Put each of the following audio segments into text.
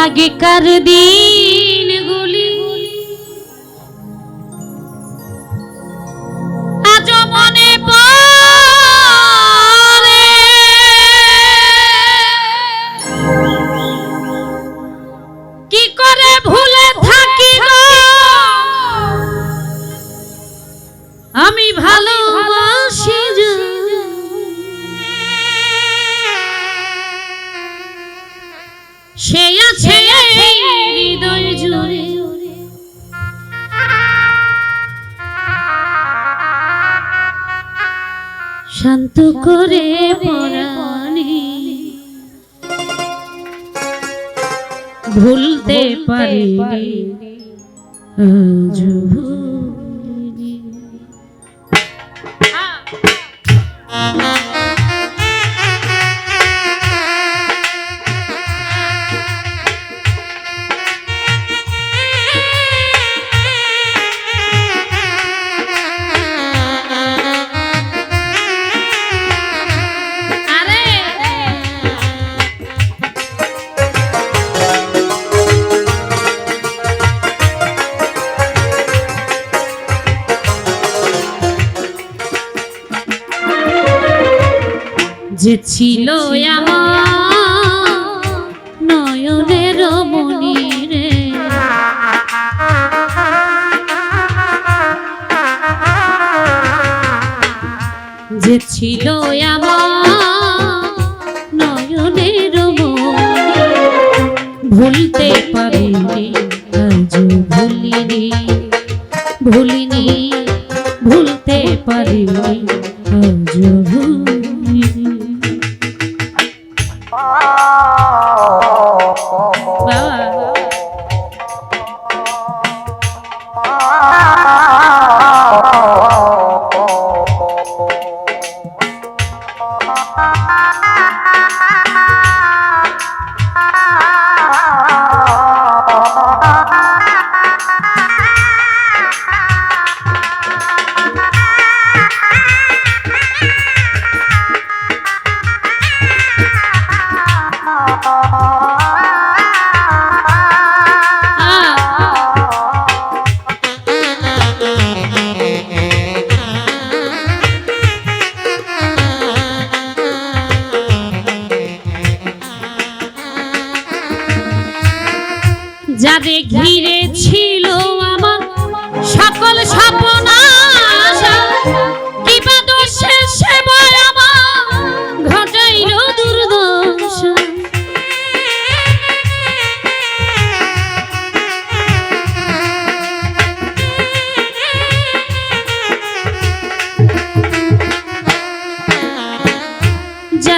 आगे कर दी। শান্ত করে পরাণে ভুলতে পারি আজ ছিল আমার নয়নের ভুলতে পারিনি আজ ভুলিনি ভুলিনি ভুলতে পারিনি।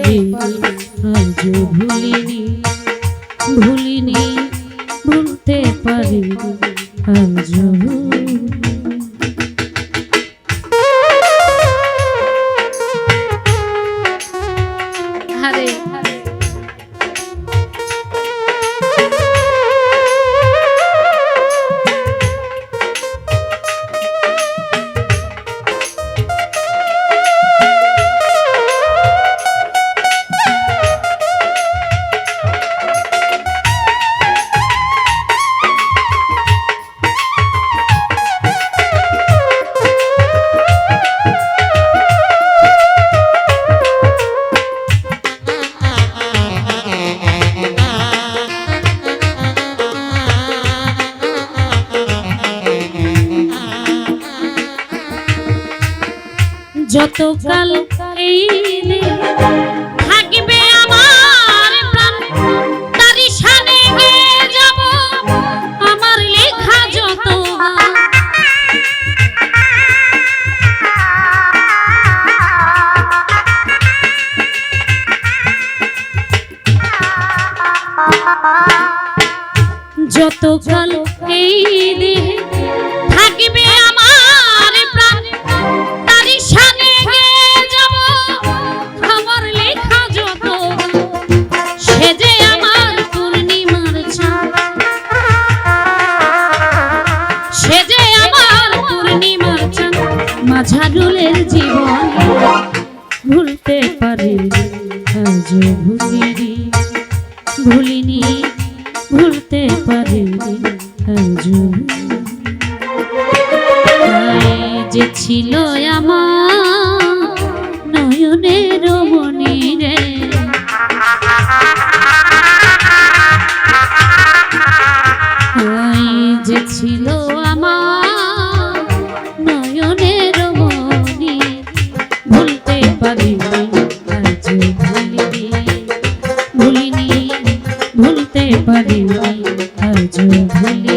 দেবী আজ ভুলিনি ভুলিনি ভুলতে পারি আজ যতকাল এই থাকিবে আমার প্রাণ যাব আমার লেখা যত যতকাল পারে। আজ ভুলিনি ভুলিনি ভুলতে পারে আজ যে ছিল আমার ভুলতে পারিনি আজ ভুলি